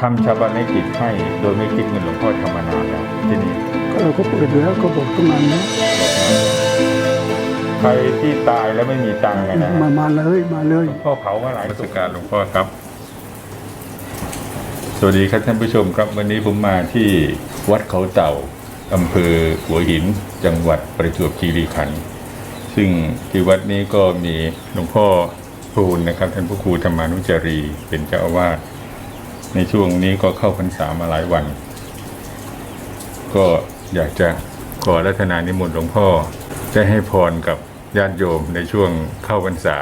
ทำชาบานกิจให้โดยไม่คิดเงินหลวงพ่อทำมานานแล้วที่นี่ก็เราก็เปิดแล้วก็บอกตั้งนานแล้วใครที่ตายแล้วไม่มีตังค์อะนะมามาเลยมาเลยหลวงพ่อเผามาหลายประสบการณ์หลวงพ่อครับ สวัสดีครับท่านผู้ชมครับวันนี้ผมมาที่วัดเขาเต่าอำเภอหัวหินจังหวัดประจวบคีรีขันธ์ซึ่งที่วัดนี้ก็มีหลวงพ่อพูนนะครับ ท่านพระครูธรรมานุจารีเป็นเจ้าอาวาส ในช่วงนี้ก็เข้าพรรษามาหลายวัน ก็อยากจะขอรัตนานิมนต์หลวงพ่อจะให้พรกับญาติโยมในช่วงเข้าพรรษา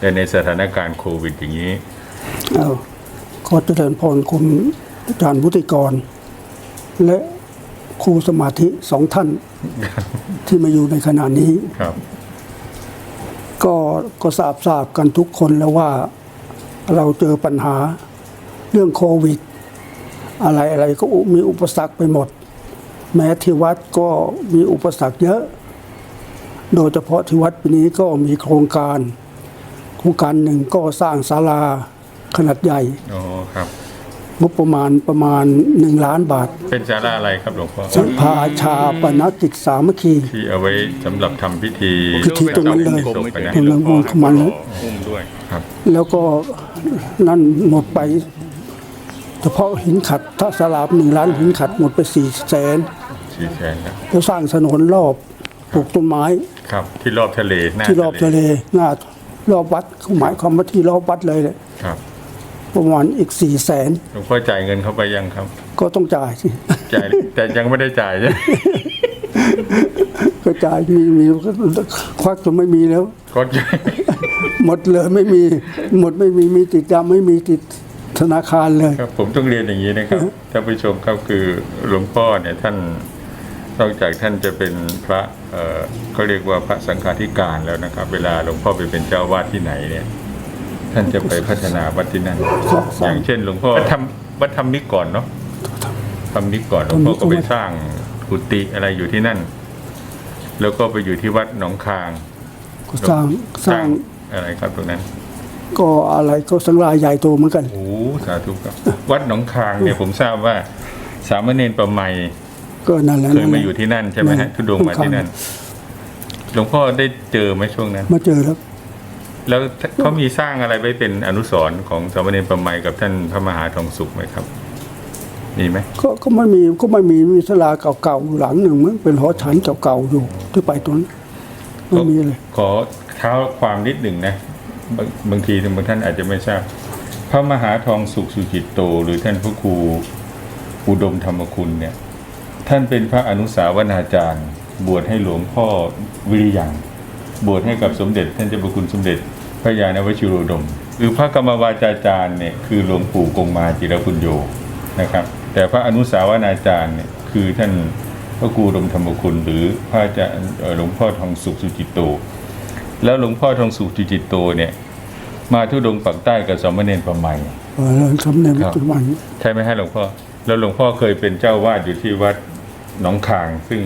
และในสถานการณ์โควิดอย่างนี้เอาขอเจริญพรคุณอาจารย์วุฒิกร และครูสมาธิสองท่านที่มาอยู่ในขณะนี้ครับ ก็ก็ทราบทราบกันทุกคนแล้วว่าเราเจอปัญหา เรื่องโควิด อะไรอะไรก็มีอุปสรรคไปหมด แม้ที่วัดก็มีอุปสรรคเยอะ โดยเฉพาะที่วัดปีนี้ก็มีโครงการ โครงการหนึ่งก็สร้างศาลาขนาดใหญ่อ๋อครับงบประมาณประมาณหนึ่งล้านบาท เป็นศาลาอะไรครับหลวงพ่อสภาชาปนกิจสามัคคีที่เอาไว้สำหรับทำพิธีพิธีตรงนั้นเลยศพอะนะตรงนั้นของมันเลยอุ้มด้วยครับ แล้วก็นั่นหมดไป เฉพาะหินขัดถ้าสลาบหนึ่งล้านหินขัดหมดไปสี่แสนชี้แสนนะแล้วสร้างถนนรอบปลูกต้นไม้ ครับ ที่รอบทะเลหน้าที่รอบทะเลหน้ารอบวัดหมายความว่าที่รอบวัดเลยแหละครับประมาณอีกสี่แสนหลวงพ่อจ่ายเงินเข้าไปยังครับ ก็ต้องจ่ายสิจ่ายแต่ยังไม่ได้จ่ายใช่ไหมก็จ่ายมีมีก็ควักจนไม่มีแล้วก็จ่ายหมดเลยไม่มี หมดไม่มีมีติดยามไม่มีติด ธนาคารเลย ครับผมต้องเรียนอย่างนี้นะครับท่านผู้ชมครับคือหลวงพ่อเนี่ยท่านนอกจากท่านจะเป็นพระเอ่อเขาเรียกว่าพระสังฆาธิการแล้วนะครับ เวลาหลวงพ่อไปเป็นเจ้าวาดที่ไหนเนี่ย ท่านจะไปพัฒนาวัดที่นั่นครับอย่างเช่น หลวงพ่อทำวัดธรรมมิกก่อนเนาะธรรมมิกก่อนหลวงพ่อก็ไปสร้างกุฏิอะไรอยู่ที่นั่น แล้วก็ไปอยู่ที่วัดหนองคายก็สร้างสร้างอะไรครับตรงนั้น ก็อะไรก็สังรายใหญ่โตเหมือนกัน โอ้สาธุครับ วัดหนองคางเนี่ยผมทราบว่า สามเณรประไมยก็นั่นแหละเคยนั่นแหมาละอยู่ที่นั่นใช่ไหมฮะนั่นทุดงค์มาที่นั่นหลวงพ่อได้เจอไหมช่วงนั้น มาเจอแล้วแล้วเขามีสร้างอะไรไว้เป็นอนุสรณ์ของสามเณรประไมยกับท่านพระมหาทองสุขไหมครับมีไหมก็ก็ไม่มีก็ไม่มีมีศาลาเก่าๆอยู่หลังหนึ่งมั้งเป็นหอฉันเก่าๆอยู่ที่ไปตรงนั้นไม่มีเลยขอเท้าความนิดหนึ่งนะ บางบางทีบางท่านอาจจะไม่ทราบ พระมหาทองสุขสุจิตโต หรือท่านพระครูอุดมธรรมคุณเนี่ยท่านเป็นพระอนุสาวนาจารย์ บวชให้หลวงพ่อวิริยังบวชให้กับสมเด็จ ท่านเจ้าพระคุณสมเด็จ พระยาณวชิโรดม คือพระกรรมวาจาจารย์เนี่ยคือหลวงปู่กงมาจิรคุณโยนะครับ แต่พระอนุสาวนาจารย์เนี่ยคือท่านพระครูอุดมธรรมคุณ หรือพระอาจารย์หลวงพ่อทองสุขสุจิตโต แล้วหลวงพ่อทองสุขสุจิตโตเนี่ย มาทุดงค์ปักใต้กับสามเณรประไมยเออแล้วทำในครับปัจจุบันใช่ไหมฮะหลวงพ่อแล้วหลวงพ่อเคยเป็นเจ้าวาดอยู่ที่วัดหนองคาง ซึ่ง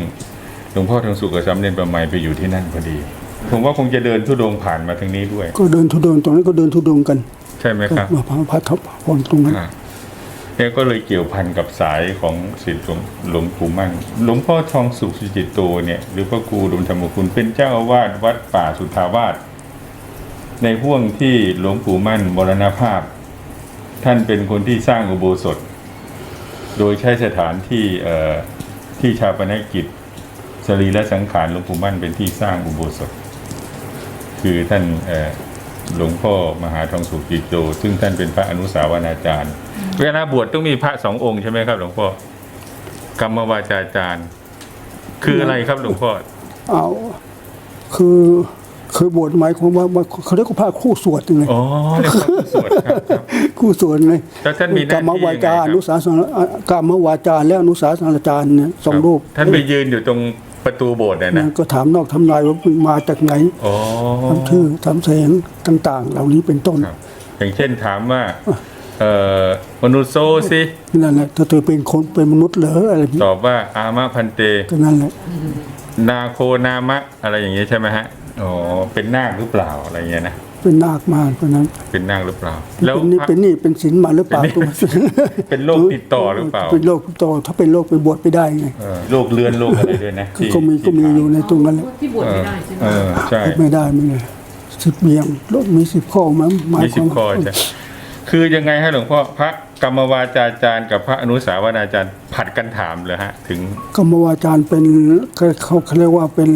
หลวงพ่อทองสุขกับสามเณรประไมยไปอยู่ที่นั่นพอดี ผมว่าคงจะเดินทุดงค์ผ่านมาทางนี้ด้วย ก็เดินทุดงค์ตรงนั้นก็เดินทุดงค์กัน ใช่ไหมก็ครับมาพักพักทับพรตรงนั้น อ่าเนี่ยก็เลยเกี่ยวพันกับสายของศิษย์หลวงปู่มั่นหลวงพ่อทองสุขสุจิตโตเนี่ยหรือพระครูอุดมธรรมคุณเป็นเจ้าอาวาสวัดป่าสุทาวาสในห่วงที่หลวงปู่มั่นมรณภาพ ท่านเป็นคนที่สร้างอุโบสถ โดยใช้สถานที่ที่ชาปนกิจสรีและสังขารหลวงปู่มั่นเป็นที่สร้างอุโบสถ คือท่านอ หลวงพ่อมหาทองสุขจิตโตซึ่งท่านเป็นพระอนุสาวนาจารย์ เวลาบวชต้องมีพระสององค์ใช่ไหมครับ หลวงพ่อกรรมวาจาจารย์ คืออะไรครับหลวงพ่อเอาคือคือบวชหมายความว่าว่าเขาเรียกว่าพระคู่สวดยังไงอ๋อเรียกว่าผู้สวดครับครับคู่สวดไงแล้วท่านมีหน้าที่กรรมวาจายังไงครับอนุสาสนกรรมวาจาและอนุสาสนาจารย์เนี่ยสองรูป ท่านไปยืนอยู่ตรง ประตูโบสถ์เนี่ยนะก็ถามนอกทำนายว่ามาจากไหนอ๋อทำชื่อทำแสงต่าง ๆ เหล่านี้เป็นต้นครับอย่างเช่นถามว่าเอ่อมนุษย์โซสินั่นแหละถ้าเธอเป็นคนเป็นมนุษย์เหรออะไรแบบนี้ตอบว่าอามะพันเตก็นั่นแหละนาโคนามะอะไรอย่างเงี้ยใช่ไหมฮะอ๋อเป็นนาคหรือเปล่าอะไรเงี้ยนะ เเป็นนาคมาเพราะนั้น เป็นนางหรือเปล่า แล้วเป็นนี่พระ เป็นหนี่เป็นสินมาหรือเปล่าตัวเป็นโรคติดต่อหรือเปล่า เป็นโรคติดต่อถ้าเป็นโรคไปบวชไม่ได้ไง เออโรคเลือนโรคอะไรด้วยนะคือที่ก็มีก็มีที่อยู่ในตรงนั้นแหละที่บวชเอไม่อได้ใช่ไหมเออใช่ไม่ได้ไม่ได้สิบเบียงโรคมีสิบข้อมั้งหมายมีคสิวาบมข้อใช่คือยังไงให้หลวงพ่อพระกรรมวาจาจารย์กับพระอนุสาวนาจารย์ผัดกันถามเลยฮะ ถึง กรรมวาจารย์เป็นเขาเขาเขาเรียกว่าเป็น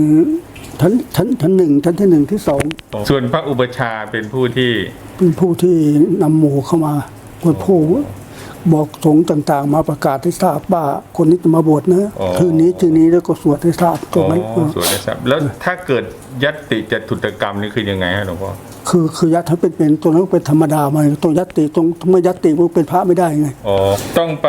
ชั้นชั้นชั้นหนึ่งชั้นที่หนึ่งที่สองส่วนพระอุปชฌาย์เป็นผู้ที่เป็นผู้ที่นำหมู่เข้ามาเป็นผู้บอกสงฆ์ต่างๆ มาประกาศให้ทราบว่าคนนี้จะมาบวชนะอ๋อคืนนี้คืนนี้แล้วก็สวดให้ทราบตรอ๋งนั้นอส่วนได้ทราบแล้วถ้าเกิดยัตติจตุตกรรมนี่คือยังไงฮะหลวงพ่อคือคือยัดให้เป็นเป็นตัวนั้นเป็นธรรมดามาตรงยัตติตรงเมื่อยัตติมันเป็นพระไม่ได้ไงอ๋อต้องไป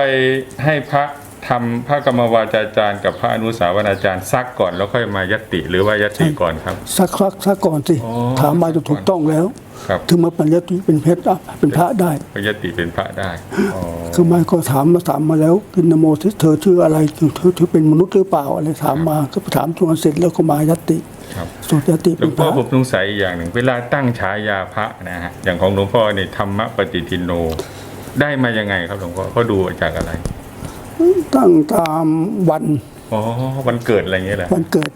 ให้พระ ทำพระกรรมวาจาจารย์กับพระอนุสาวนาจารย์ซักก่อนแล้วค่อยมายัตติหรือว่ายัตติก่อนครับสักสักสักก่อนสิอ๋อถามมาจะถูกต้องแล้วครับถึงมาเป็นยัตติเป็นเพชรอะเป็นพระได้พระยัตติเป็นพระได้อ๋อคือมาก็ถามมาถามมาแล้วกินนโมทิเธอชื่ออะไรเธอเธอเป็นมนุษย์หรือเปล่าอะไรถามมาก็ไปถามตัวเสร็จแล้วก็มายัตติครับสวดยัตติหลเป็วนงพพ่อระผมสงสัยอีกอย่างหนึ่ง เวลาตั้งฉายาพระนะฮะอย่างของหลวงพ่อเนี่ยธรรมปฏิทินโน ได้มายังไงครับหลวงพ่อเขาดูจากอะไร ตั้งตามวันอ๋อวันเกิดอะไรอย่างเงี้ยแหละวันเกิด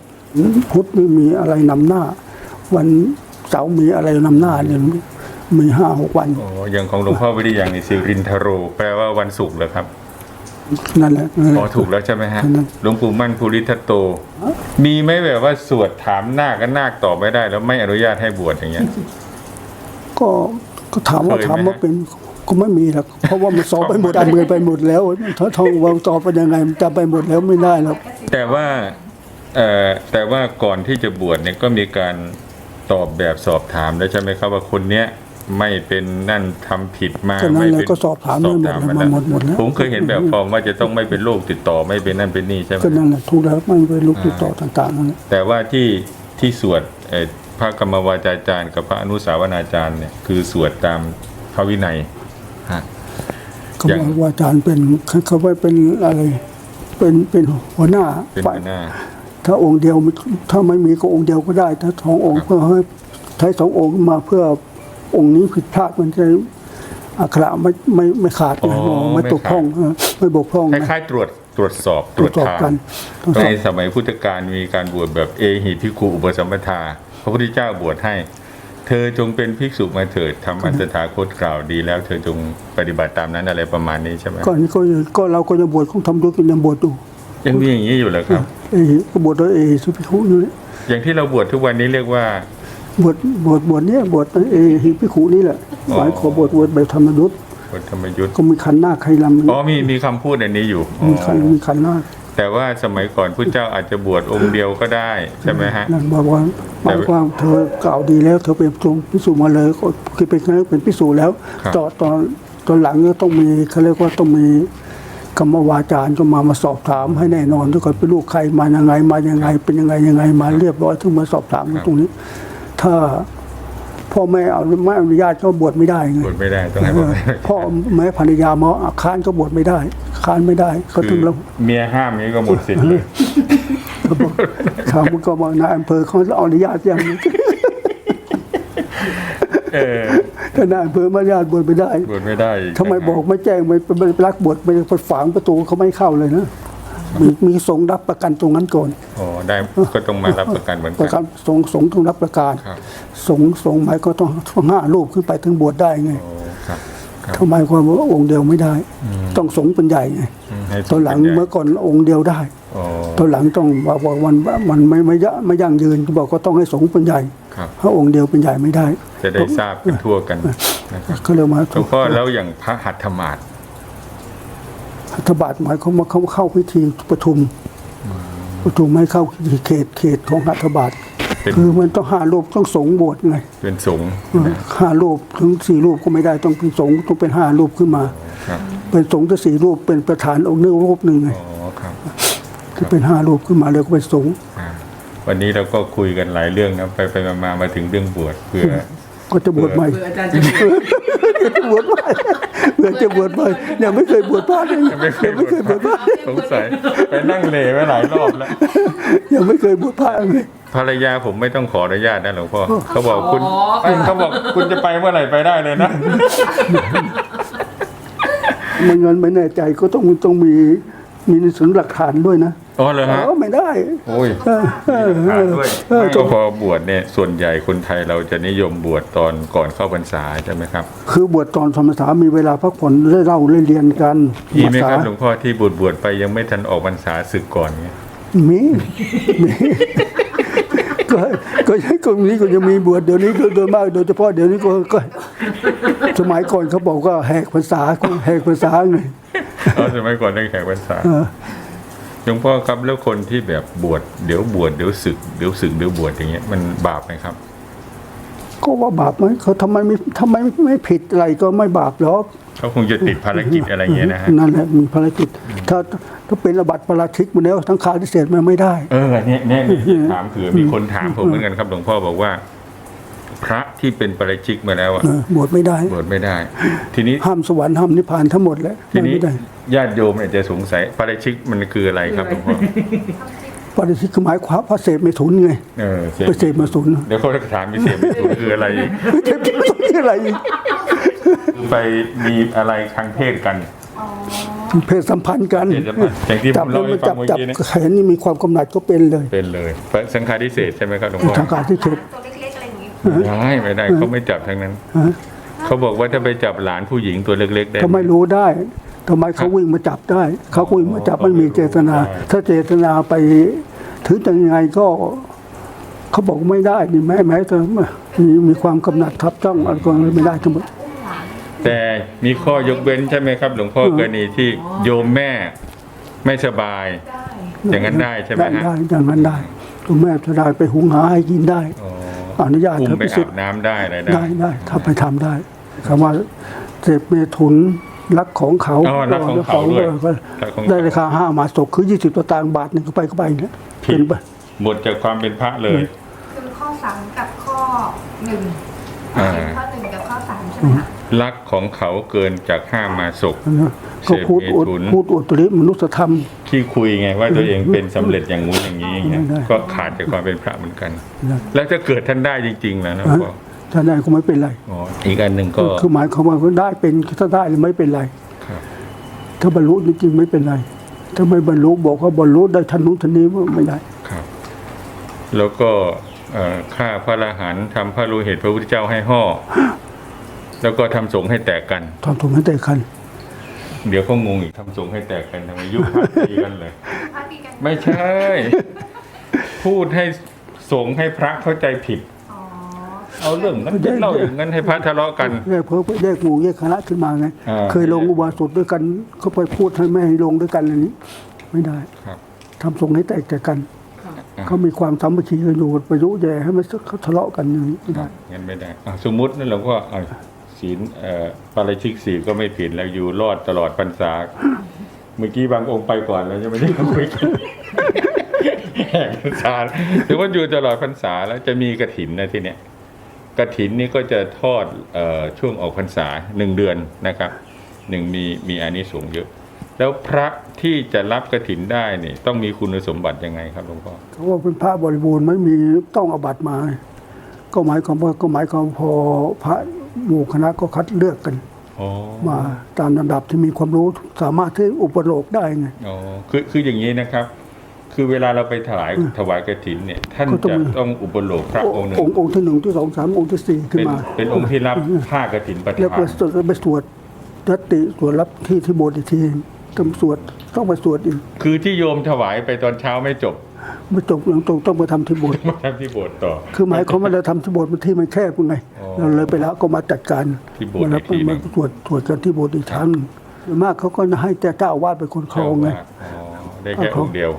พุธนี่มีอะไรนำหน้า วันเสาร์มีอะไรนำหน้าเนี่ยมีห้าหกวันอ๋ออย่างของหลวงพ่อวิริยังนี่สิรินทโร แปลว่าวันศุกร์เหรอครับนั่นแหละนั่นแหอ๋อละถูกแล้วใช่ไหมฮะใช่นะหลวงปู่มั่นภูริทัตโต มีไหมแบบว่าสวดถามนาคก็นาคตอบไม่ได้ แล้วไม่อนุญาตให้บวชอย่างเงี้ย ก็ก็ถามว่าเคยไหมถามว่าเป็น ก็ไม่มีหรอกเพราะว่ามันสอบไปหมดอ่านเมือไปหมดแล้วถ้าท่องว่าสอบเป็นยังไงมันจะไปหมดแล้วไม่ได้หรอกแต่ว่าเอ่อแต่ว่าก่อนที่จะบวชเนี่ยก็มีการตอบแบบสอบถามแล้วใช่ไหมครับว่าคนเนี้ยไม่เป็นนั่นทำผิดมาก็นั่นไม่แหละเป็นก็สอบถามมาหมดแล้วสอบมาถามหมดหมดแล้วผมเคยเห็นแบบฟอร์มว่าจะต้องไม่เป็นโรคติดต่อไม่เป็นนั่นเป็นนี่ใช่ไหมก็นั่นแหละถูกแล้วมันเป็นลูกติดต่อต่างๆนั่นแหละแต่ว่าที่ที่สวดเอ่อพระกรรมวาจาจารย์ กับพระอนุสาวนาจารย์เนี่ยคือสวดตามพระวินัย ฮะ เขาอย่าง บอกว่าอาจารย์เป็นเขาว่าเป็นอะไร เป็นเป็นหัวหน้าเป็นฝ่ายหัวหน้า ถ้าองค์เดียวถ้าไม่มีก็องค์เดียวก็ได้ ถ้าสององค์เพื่อให้ใช้สององค์มาเพื่อองค์นี้ผิดพลาดมันจะอักขระไม่ไม่ไม่ขาดไงอ๋อไม่ตกไม่ขาดพร่องเออไม่บกพร่องคนะล้ายๆตรวจตรวจสอบตรวจสอบทางกันตรวจสอบในสมัยพุทธกาลมีการบวชแบบเอหิพิคุอุปสัมปทา พระพุทธเจ้าบวชให้ เธอจงเป็นภิกษุมาเถิดทำอันตถาคตกล่าวดีแล้ว เธอจงปฏิบัติตามนั้นอะไรประมาณนี้ใช่ไหมก่อนนี้ก็ก็เราก็ยังบวชของทำด้วยกันยังบวชอยู่ยังมีอย่างนี้อยู่เหรอครับเอก็บวชด้วยเอสุพิคุนี่แหละอย่างที่เราบวชทุกวันนี้เรียกว่า บวชบวชบวชเนี้ยบวชเอหิพิคุนี่แหละอ๋อหมายขอบวชบวชแบบธรรมยุทธ์บวชธรรมยุทธ์ก็มีขันหน้าใครลำอ๋อมีมีคำพูดอันนี้อยู่อ๋อมีขันมีขันหน้า แต่ว่าสมัยก่อนพุทธเจ้าอาจจะบวชองค์เดียวก็ได้ใช่ไหมฮะนั่นบอกว่าหมายความเธอกล่าวดีแล้ว เธอเป็นทรงพิสูจน์มาเลยก็คือเป็นครั้งเป็นพิสูจน์แล้วครับตอตอนตอนหลังเนี่ยต้องมีเขาเรียกว่าต้องมีกรรมวาจารย์ก็มามาสอบถามให้แน่นอนทุกคนเป็นลูกใครมายังไงมายังไง เป็นยังไงยังไงมาเรียบร้อยถึงมาสอบถามตรงนี้ ถ้า พ่อแม่เอาไม่อนุญาตก็บวชไม่ได้ไงบวชไม่ได้ต้องให้พ่อแม่พ่อแม่ภรรยามาอะค้านก็บวชไม่ได้ ค้านไม่ได้ ก็คืถึองแล้วเมียห้ามนี้ก็หมดสิทธิ์เลยทางมันก็บอกนายอำเภอเขาอนุญาตยังเออถ้านายอำเภอไม่อนุญาตบวชไม่ได้บวชไม่ได้อีทำไมบอกไม่แจ้งไม่ไปไปรักบวชไปไปฝังประตูเขาไม่เข้าเลยนะ มีมีสงฆ์รับประกันตรงนั้นก่อนอ๋อได้ก็ต้องมารับประกันเหมือนปกัระกันนสงฆ์สงฆ์ต้องรับประกันครับสงฆ์สงฆ์หมายก็ต้องต้องห้ารูปขึ้นไปถึงบวชได้ไงโอ้ครับครับทำไมความว่าองค์เดียวไม่ได้ ต้องสงฆ์เป็นใหญ่ไงอืมให้ตอนหลังป็ใญ่เมื่อก่อนองค์เดียวได้ อ๋อตอนหลังต้องบอกว่ามันมันไม่ไม่ยะไม่ยั่งยืนก็บอกก็ต้องให้สงฆ์เป็นใหญ่ครับ ถ้าองค์เดียวเป็นใหญ่ไม่ได้จะได้ทราบกันทั่วกันนะครับก็เลยมาหลวงพ่อแล้วอย่างพระหัตถมาศ รัฐบาลหมายเขามว่าเขาเข้าพิธีประชุมประชุมให้เข้าเขตเขตของรัฐบาลเป็นคือมันต้องห้ารูปต้องสงฆ์บวชไงเป็นสงฆ์ห้ารูปถึงสี่รูปก็ไม่ได้ต้องเป็นสงฆ์ต้องเป็นห้ารูปขึ้นมา ครับเป็นสงฆ์จะสี่รูปเป็นประธานองค์หนึงรูปหนึ่งไงอ๋อครับที่เป็นห้ารูปขึ้นมาเลยก็เป็นสงฆ์ อ่าวันนี้เราก็คุยกันหลายเรื่องนะไปไปมามามาถึงเรื่องบวชเพื่อ ก็จะบวชใหม่เบื่ออาจารย์จะบวชบวชใหม่เพื่อจะบวชใหม่ยังไม่เคยบวชพระเลยยังไม่เคยยังไม่เคยบวชพระสงสัยไปนั่งเลไว้หลายรอบแล้วยังไม่เคยบวชพระเลยทภรรยาผมไม่ต้องขออนุญาตนะหลวงพ่อเขาบอกคุณเอ้ยเขาบอกคุณจะไปเมื่อไหร่ไปได้เลยนะไม่งั้นไม่แน่ใจก็ต้องต้องมี มีหนังสือหลักฐานด้วยนะอ๋อเหรอฮะเออไม่ได้โอ้ยเออเออมีหลักฐานด้วยเออไม่ก็พอบวชเนี่ยส่วนใหญ่คนไทยเราจะนิยมบวชตอนก่อนเข้าพรรษาใช่ไหมครับ คือบวชตอนธรรมษามีเวลาพักผ่อนได้เล่าได้เรียนกันมีไหมครับภาษาหลวงพ่อที่บวชบวชไปยังไม่ทันออกพรรษาศึกก่อนเนี่ยมีมีก็ก็ก็มีก็จะมีบวชเดี๋ยวนี้โดยโดยมากโดยเฉพาะเดี๋ยวนี้ก็ก็สมัยก่อนเขาบอกว่าแหกภาษาแหกภาษาไง อ๋อสมัยก่อนได้แขกพรรษาเออหลวงพ่อครับแล้วคนที่แบบบวชเดี๋ยวบวชเดี๋ยวศึกเดี๋ยวศึกเดี๋ยวบวชอย่างเงี้ยมันบาปไหมครับ ก็ว่าบาปไหมเขาทำไมไม่ทำไมไม่ผิดอะไรก็ไม่บาปหรอกเขาคงจะติดภารกิจอะไรอย่างเงี้ยนะฮะนั่นแหละมีภารกิจ ถ้าถ้าเป็นระบัดประราชิกมาแล้วทั้งคาทิเศษมันไม่ได้ เออเนี่ยเนี่ยเนี่ยถามคือมีคนถามผมเหมือนกันครับหลวงพ่อบอกว่า พระที่เป็นปาราชิกมาแล้วอะเออบวชไม่ได้ บวชไม่ได้ ทีนี้ห้ามสวรรค์ห้ามนิพพานทั้งหมดแล้วทีนี้ไม่ได้ญาติโยมเนี่ยจะสงสัยปาราชิกมันคืออะไรครับหลวงพ่อปฏิสิกคือหมายความพระเสพไม่ถุนไงเออเสพไปเสพมาสุนเดี๋ยวเขาจะถามพิเศษคืออะไรอีกเสพมาสุนนี่อะไรอีกไปมีอะไรทางเพศกัน เพศสัมพันธ์กันเพศสัมพันธ์อย่างที่ผมจับแล้วเล่าให้มาฟัจังบเมื่อจับกี้เนี่ยแขนนี่มีความกำหนัดก็เป็นเลยเป็นเลยพระสังฆาทิเศษใช่ไหมครับหลวงพ่อ ทางการที่เฉดตัวเล็กๆอะ ไรอย่างงี้ได้ไม่ได้เขาไม่จับทั้งนั้นฮะเขาบอกว่าถ้าไปจับหลานผู้หญิงตัวเล็ก ๆ ได้ทำไมรู้ได้ทำไมเขาวิ่งมาจับได้ เขาวิ่งมาจับไม่มีเจตนา ถ้าเจตนาไปถือจะยังไงก็เขาบอกไม่ได้นี่แม้แม้แต่มีมีความกำหนัดทับจ้องอะไรก็ไม่ได้ทั้งหมดอุ้มหลานแต่มีข้อยกเว้นใช่ไหมครับ หลวงพ่อเออกรณีที่โยมแม่ไม่สบายได้อย่างนั้นได้ใช่ไหมได้ฮะได้อย่างนั้นได้คุณแม่จะได้ไปหุงหาให้กินได้อ๋อ อนุญาตอุ้มเธอไปพิสุอาทบธิ์น้ำได้อะไรได้ได้ได้ถ้าไปทำได้คำว่าเสพเมถุนรักของเขาอ๋อรักของเขาด้วยก็รักของเขาได้ราคาห้ามาศกคือยี่สิบตัวต่างค์บาทหนึ่งก็ไปก็ไปเนี่ยผิดเป็นไป หมดจากความเป็นพระเลย คือข้อสามกับข้อหนึ่งอ่า ข้อหนึ่งกับข้อสามใช่ไหมคะรักของเขาเกินจากห้ามาศกนะ ก็พูดเสพอวดเมถุนพูดอวดตริมนุษยธรรม ที่คุยไงว่าตัวเองเป็นสำเร็จอย่างงู้นอย่างนี้อย่างเงี้ยได้ก็ขาดจากความเป็นพระเหมือนกันนะแล้วถ้าเกิดท่านได้จริงๆแล้วนะฮะพ่อถ้าได้ก็ไม่เป็นไรอ๋ออีกอันหนึ่งก็คือหมายความว่าได้เป็นถ้าได้หรือไม่เป็นไรครับถ้าบรรลุจริงๆไม่เป็นไรถ้าไม่บรรลุบอกว่าบรรลุได้ทันนู้นทันนี้ไม่ได้ครับ แล้วก็เอ่อฆ่าพระอรหันต์ทำพระโลหิตพระพุทธเจ้าให้ห่อแล้วก็ทำสงฆ์ให้แตกกันทำถูกให้แต่คัน เดี๋ยวเขางงอีกทำสงฆ์ให้แตกกันทำไมยุคพระตีกันเลยพระตีกันไม่ใช่ พูดให้สงฆ์ให้พระเข้าใจผิด อ๋อเอาเรื่องนั้นไปเล่าอย่างนั้นให้พระทะเลาะกัน แยกเพิ่มแยกหมู่แยกคณะขึ้นมาไงอ่า เคยลงอุบาสกด้วยกันเขาไปพูดให้ไม่ให้ลงด้วยกันอะไรนี้ ไม่ได้ครับ ทำทรงให้แตกจากกันเขามีความสามัคคีกันอยู่ไปรู้แย่ให้มันเขาทะเลาะกันอย่างนี้ไม่ได้ งั้นไม่ได้อะสมมุตินั่นเราก็เอา ศีลเอ่อปาราชิกสี่ก็ไม่ผิดแล้วอยู่รอดตลอดพรรษา เมื่อกี้บางองค์ไปก่อนแล้วจะไม่ได้คุยกันแห่งพรรษาถือว่าอยู่ตลอดพรรษาแล้วจะมีกระถินนะที่เนี้ยกระถินนี่ก็จะทอดเอ่อช่วงออกพรรษาหนึ่งเดือนนะครับหนึ่งมีมีอานิสงส์เยอะ แล้วพระที่จะรับกระถินได้เนี่ยต้องมีคุณสมบัติยังไงครับหลวงพ่อเขาว่าเป็นพระบริบูรณ์ไม่มีต้องอาบัติมา ก็หมายความว่าก็หมายความพอพระ หมู่คณะก็คัดเลือกกันอ๋อมาตามลำดับที่มีความรู้สามารถที่อุปโลกได้ไงอ๋อคือคืออย่างนี้นะครับ คือเวลาเราไปถวายถวายกระถินเนี่ย ท่านก็ต้องจะต้องอุปโลกพระองค์หนึ่งองค์องค์ที่หนึ่งที่สองสามองค์ที่สี่ขึ้นเป็นมา เป็นองค์ที่รับผ้ากระถินปฏิแล้วภาก็ณสวดไปสวดยตติสวดรับที่ที่โบสถ์อีกทีต้องสวดต้องไปสวดอีกคือที่โยมถวายไปตอนเช้าไม่จบ ไม่จบหลังตรงต้องไปทำที่โบสถ์มาทำที่โบสถ์ต่อ คือหมายความว่าเราทำที่โบสถ์มันที่มันแคบยังไงอ๋อเราเลยไปแล้วก็มาจัดการที่โบสถ์มารับอีกทีหนึ่มางสวดสวดกันที่โบสถ์อีกครั้งส่วนมากเขาก็ให้แต่เจ้าอาวาสเป็นคนครองไงอ๋อได้แค่องค์เดียว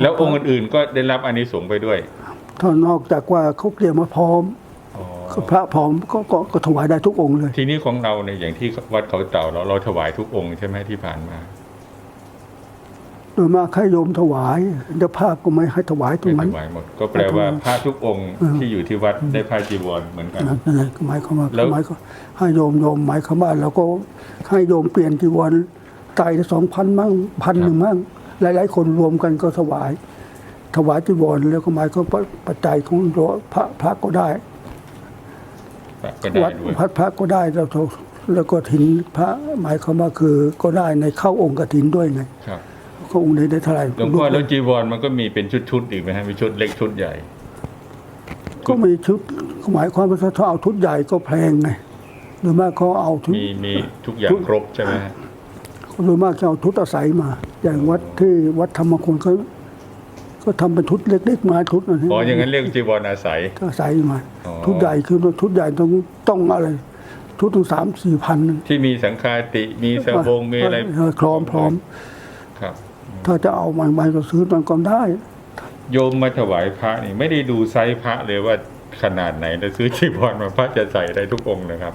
แล้วองค์อื่นๆก็ได้รับอานิสงส์ไปด้วยถ้านอกจากว่าเขาเตรียมมาพร้อมอ๋อก็พระพร้อมก็ก็ก็ถวายได้ทุกองค์เลย ทีนี้ของเราเนี่ยอย่างที่วัดเขาเต่าเราเราถวายทุกองค์ใช่ไหมที่ผ่านมา โดยมากให้โยมถวายเจ้าภาพก็ไม่ให้ถวายตรไม่งนั้ถนวายหมดก็แปลว่าพระทุกองค์ที่อยู่ที่วัดได้ผ้าจีวรเหมือนกันนั่นแหละก็หมายความว่าแล้วหมายความให้โยมโยมหมายความว่าเราก็ให้โยมเปลี่ยนจีวรไตสองพันมั่งพันหนึ่งมั่งหลาย ๆ คนรวมกันก็ถวาย ถวายจีวรแล้วก็หมายก็ปัจจัยของหลวงพระพระก็ได้ก็ได้วัดด้วยพัดพระก็ได้แล้วก็แล้วก็ถินพระหมายความว่าคือก็ได้ในเข้าองค์กถินด้วยไงครับ เข้าองค์ไหนได้เท่าไหร่หลวงพ่อแล้วจีวรมันก็มีเป็นชุดๆอีกไหมฮะมีชุดเล็กชุดใหญ่ ก็มีชุดหมายความว่าถ้าเอาชุดใหญ่ก็แพงไงโดยมากเขาเอาชุดมีมีทุกอย่างครบใช่ไหมฮะโดยมากจะเอาชุดอาศัยมา อย่างวัดที่วัดธรรมคุณเขาก็ทำเป็นชุดเล็กๆมาชุดนะอ๋ออย่างนั้นเรียกจีวรอาศัยอาศัยมาอ๋อชุดใหญ่คือชุดใหญ่ต้องต้องอะไรชุดถึงสามสี่พันที่มีสังฆาติมีสบงมีอะไรเพร้อมพร้อมครับ ถ้าจะเอาใหม่ๆก็ซื้อมันก็ได้ โยมมาถวายพระนี่ไม่ได้ดูไซส์พระเลยว่าขนาดไหนแล้วซื้อจีวรมาพระจะใส่ได้ทุกองค์นะครับ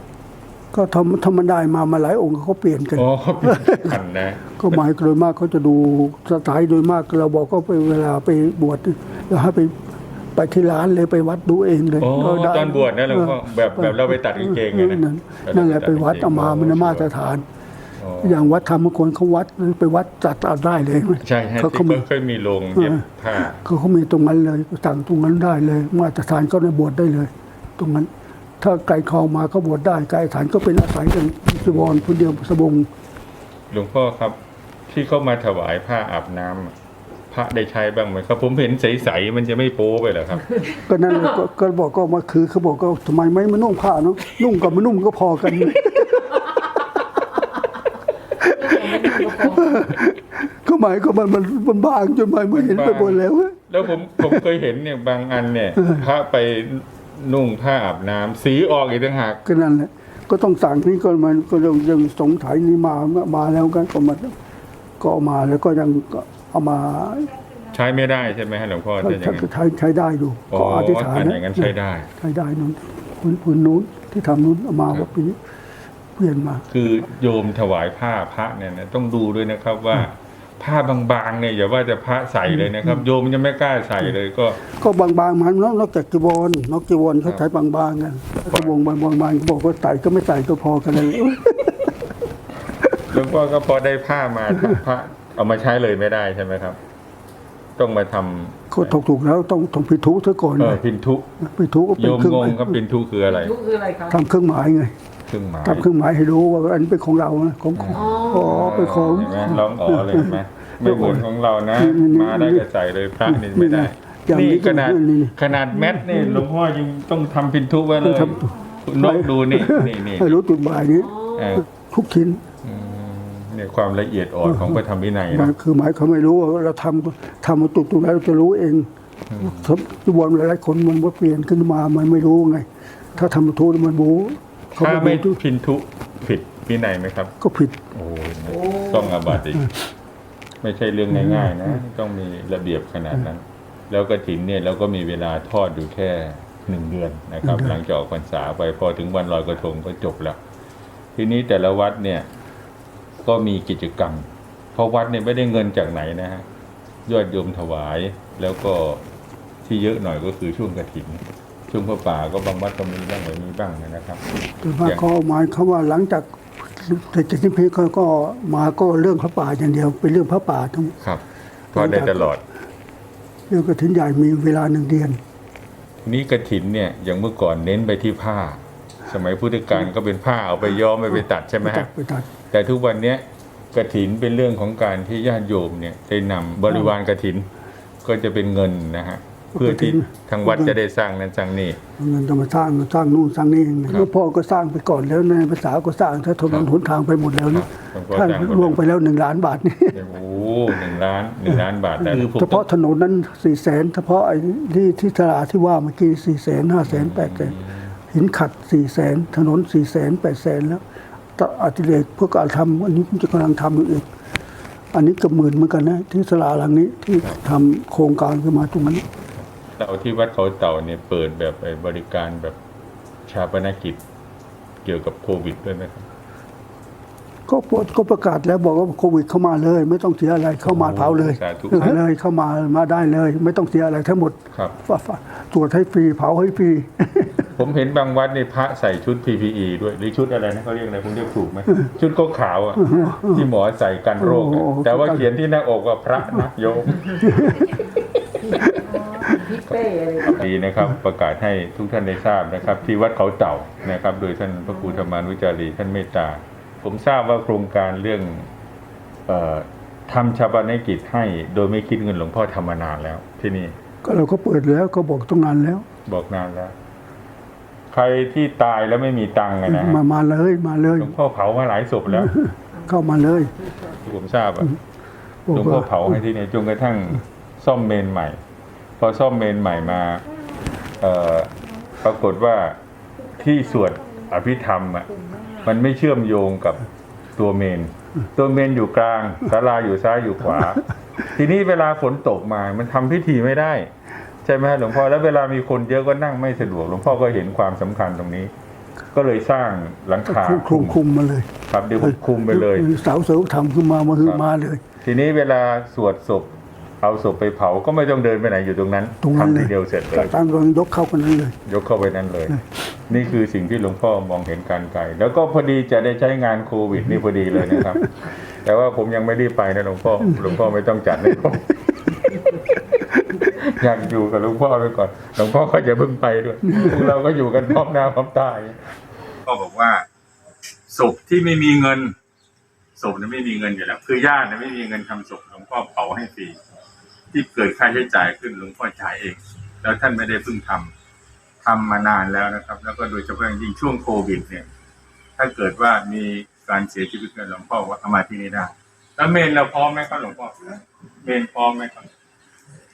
ก็ทำธรรมดามามาหลายองค์เขาเปลี่ยนกันอ๋อเป็นพันนะ ก็หมายโดยมากเขาจะดูสไตล์โดยมากเราบอกก็ไปเวลาไปบวชเราให้ไปไปที่ร้านเลยไปวัดดูเองเลยอ๋อเได้ตอนบวชนะหลวงพ่อแบบแบบเราไปตัดกางเกงไงนั่นนะนั่นแหละไปวัดเอามามันมาตรฐาน อ๋ออย่างวัดธรรมคนเขาวัดไปวัดจัดเอาได้เลยใช่ฮะเขาที่เขามีเคยมีโรงเย็บผ้าเขาเขามีตรงนั้นเลยสั่งตรงนั้นได้เลย มาตรฐานก็ในบวชได้เลย ตรงนั้น ถ้าไก่ทองมาก็บวชได้ไก่ฐานก็เป็นอาศัยกันจีวรคนเดียวสบงหลวงพ่อครับที่เขามาถวายผ้าอาบน้ำอะพระได้ใช้บ้างไหมครับ ผมเห็นใสๆมันจะไม่โป๊ไปเหรอครับ ก็นั่นแหละก็ก็บอกก็มาคือเขาบอกก็ทำไมไม่มานุ่งผ้าเนาะนุ่งกับไม่นุ่งก็พอกัน ก็หมายก็มันมันมันบางจนไม่ไม่เห็นไปหมดแล้วอะ แล้วผมผมเคยเห็นเนี่ยบางอันเนี่ย พระไปนุ่งผ้าอาบน้ำสีออกอีกต่างหาก ก็นั่นแหละก็ต้องสั่งนี่ก็มันก็ยังยังสงสัยนี่มามาแล้วกันก็มาก็เอามาแล้วก็ยังก็เอามาใช้ไม่ได้ใช่ไหมฮะหลวงพ่อใช้ถ้าอย่างนั้นใช้ใช้ได้อยู่อ๋อก็อธิษฐานอันอย่างนั้นใช้ได้ ใช้ได้นู้นพื้นพื้นนู้นที่ทำนู้นเอามาว่าปีนี้ เปลี่ยนมา คือโยมถวายผ้าพระเนี่ยนะต้องดูด้วยนะครับว่าผ้าบางๆเนี่ยอย่าว่าจะพระใส่เลยนะครับ โยมยังไม่กล้าใส่เลยก็ ก็บางๆมันนอกนอกจากจีวรนอกจีวรเขาใช้บางๆกันกระวงบางๆบางๆบอกว่าใส่ก็ไม่ใส่ก็พอกันเลยหลวงพ่อก็พอได้ผ้ามาพระเอามาใช้เลยไม่ได้ใช่ไหมครับ ต้องมาทำก็ถูกถูกๆแล้วต้องต้องพิทุซะก่อนเออพินทุพิทุก็เป็โยนมเครื่องงหงมายครับพินทุคืออะไรยุคืออะไรครับทำเครื่องหมายไง เครื่องหมายทำเครื่องหมายให้รู้ว่าอันนี้เป็นของเรานะของของอ๋อเป็นของเห็นไหมร้องอ๋อเลยเห็นไหมไม่เหมือนของเรานะ มาได้ก็ใส่เลยพระนี่ไม่ได้อย่างนี่นี้ขนาดนี่ขนาดแมทนี่หลวงพ่อยังต้องทำพินทุไว้เลยทนกดูนี่นี่นี่ให้รู้จุดหมายนี้เออทุกชิ้นอืมเนี่ยความละเอียดอ่อนของพระธรรมวินัยมันะนคือหมายเขาไม่รู้ว่าเราทำทำมาตุกตรงนั้นเราจะรู้เองจีวรหลายๆคนมันว่าเปลี่ยนขึ้นมามันไม่รู้ไง ถ้าทำมาทุกมันบู เขาถ้าไม่ไม่รู้พินทุผิดวินัยไหมครับ ก็ผิด โอ้ยต้องอาบัติอีกไม่ใช่เรื่องง่ายๆนะ ต้องมีระเบียบขนาดนั้น แล้วกระถินเนี่ยเราก็มีเวลาทอดอยู่แค่หนึ่งเดือนนะครับ หลังจากออกพรรษาไปพอถึงวันลอยกระทงก็จบแล้ว ทีนี้แต่ละวัดเนี่ย ก็มีกิจกรรม เพราะวัดเนี่ยไม่ได้เงินจากไหนนะฮะยอดโยมถวายแล้วก็ที่เยอะหน่อยก็คือช่วงกระถิน ช่วงพระป่าก็บางวัดก็มีบ้างไม่มีบ้างนะครับแต่ว่าเขาหมายเขาว่าหลังจากเสร็จจากที่พีเขาก็มาก็เรื่องพระป่าอย่างเดียวเป็นเรื่องพระป่าทั้งครับทอดได้ตลอด เรื่องกระถินใหญ่มีเวลาหนึ่งเดือนทีนี้กระถินเนี่ยอย่างเมื่อก่อนเน้นไปที่ผ้า สมัยพุทธกาลก็เป็นผ้าเอาไปย้อมไปไปตัดใช่ไหมตัฮะดไปตัดแต่ทุกวันเนี้ยกระถินเป็นเรื่องของการที่ญาติโยมเนี่ยได้นำบริวารกระถินก็จะเป็นเงินนะฮะ เพื่อที่ทางวัดจะได้สร้างนั้นสร้างนี่เงินจะมาสร้างสร้างนู่นสร้างนี่แล้วพ่อก็สร้างไปก่อนแล้วในภาษาก็สร้างถ้าถนนหนทางไปหมดแล้วนี่ครับผมก็ท่านสร้างหมดแล้วล่วงไปแล้วหนึ่งล้านบาทนี่โอ้โหหนึ่งล้านหนึ่งล้านบาทแต่คือผมเฉพาะถนนนั้นสี่แสนเฉพาะไอ้ที่ที่ตลาดที่ว่าเมื่อกี้สี่แสนห้าแสนแปดแสนหินขัดสี่แสนถนนสี่แสนแปดแสนแล้วต่ออาติเรกพวกการทำอันนี้ผมจะกำลังทำอยู่อีกอันนี้เกับหมื่นเหมือนกันนะ ที่สลาหลังนี้ที่ทำโครงการขึ้นมาตรงนั้น เราที่วัดเขาเต่าเนี่ยเปิดแบบไอ้บริการแบบชาปนกิจเกี่ยวกับโควิดด้วยไหมครับก็ปดก็ประกาศแล้วบอกว่าโควิดเข้ามาเลย ไม่ต้องเสียอะไรเข้ามาเผาเลยสาธุเลยเข้ามามาได้เลย ไม่ต้องเสียอะไรทั้งหมดครับฝฝตรวจให้ฟรีเผาให้ฟรี ผมเห็นบางวัดในพระใส่ชุด PPE ด้วยหรือชุดอะไรนะเขาเรียกอะไรผมเรียกถูกไหมชุดก็ขาวอะที่หมอใส่กันโรคอะโอ้โห แต่ว่าเขียนที่หน้าอกว่าพระนะโยม เป้อะไรอย่างเงี้ยดีนะครับประกาศให้ทุกท่านได้ทราบนะครับ ที่วัดเขาเต่านะครับ โดยท่านพระครูธรรมานุจารีท่านเมตตา ผมทราบว่าโครงการเรื่องเอ่อทำชาปนกิจให้โดยไม่คิดเงินหลวงพ่อทำมานานแล้ว ที่นี่ก็เราก็เปิดแล้วก็บอกต้องนานแล้ว บอกนานแล้ว ใครที่ตายแล้วไม่มีตังค์อะนะฮะมามาเลยมาเลย หลวงพ่อเผามาหลายศพแล้ว เข้ามาเลยที่ผมทราบอะบหอกลวงพ่อว่าเผาให้ที่นี่จนกระทั่งซ่อมเมนใหม่ พอซ่อมเมนใหม่มาเอ่อปรากฏว่าที่สวดอภิธรรมอะมันไม่เชื่อมโยงกับตัวเมน ตัวเมนอยู่กลางศาลาอยู่ซ้ายอยู่ขวา ทีนี้เวลาฝนตกมา มันทำพิธีไม่ได้ ใช่ไหมฮะหลวงพ่อแล้วเวลามีคนเยอะก็นั่งไม่สะดวกหลวงพ่อก็เห็นความสำคัญตรงนี้ ก็เลยสร้างหลังคาคลุมคลุมคลุมมาเลย ครับเดี๋ยวผมคุมไปเลยเสาเสริมทำขึ้นมามาคือครับมาเลย ทีนี้เวลาสวดศพ เอาศพไปเผาก็ไม่ต้องเดินไปไหนอยู่ตรงนั้นตรงนั้นทำเลทีย เดียวเสร็จเลยตั้งก็ยกเข้ากันนั้นเลย ยกเข้าไปนั้นเลย นี่คือสิ่งที่หลวงพ่อมองเห็นการไกล แล้วก็พอดีจะได้ใช้งานโควิดนี่พอดีเลยนะครับ แต่ว่าผมยังไม่ได้ไปนะหลวงพ่อ หลวงพ่อไม่ต้องจัดให้ผม อยากอยู่กับหลวงพ่อไปก่อน หลวงพ่อก็จะเพิ่งไปด้วยพวกเราก็อยู่กันพร้อมหน้าพร้อมตาอย่างเงี้ยพ่อบอกว่าศพที่ไม่มีเงินศพเนี่ยไม่มีเงินอยู่แล้ว คือญาติเนี่ยไม่มีเงินทำศพหลวงพ่อเผาให้ฟรี ที่เกิดค่าใช้จ่ายขึ้นหลวงพ่อจ่ายเอง แล้วท่านไม่ได้เพิ่งทำทำมานานแล้วนะครับ แล้วก็โดยเฉพาะอย่างยิ่งช่วงโควิด เนี่ย ถ้าเกิดว่ามีการเสียชีวิตกันหลวงพ่อว่าเอามาที่นี่ได้แล้วเมนเราพร้อมไหมครับหลวงพ่อเมนพร้อมไหมครับ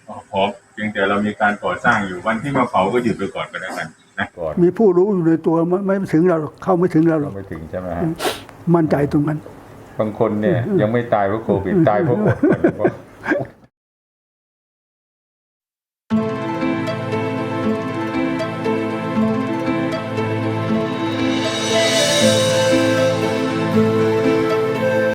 อ๋อพร้อมเพียงแต่เรามีการก่อสร้างอยู่วันที่มาเผาก็หยุดไปก่อนก็แล้วกันนะก่อนมีผู้รู้อยู่ในตัวไม่ไม่ถึงเราหรอกเข้าไม่ถึงเราหรอกไม่ถึงใช่ไหมฮะมั่นใจตรงนั้นบางคนเนี่ยยังไม่ตายเพราะโควิดตายเพราะอด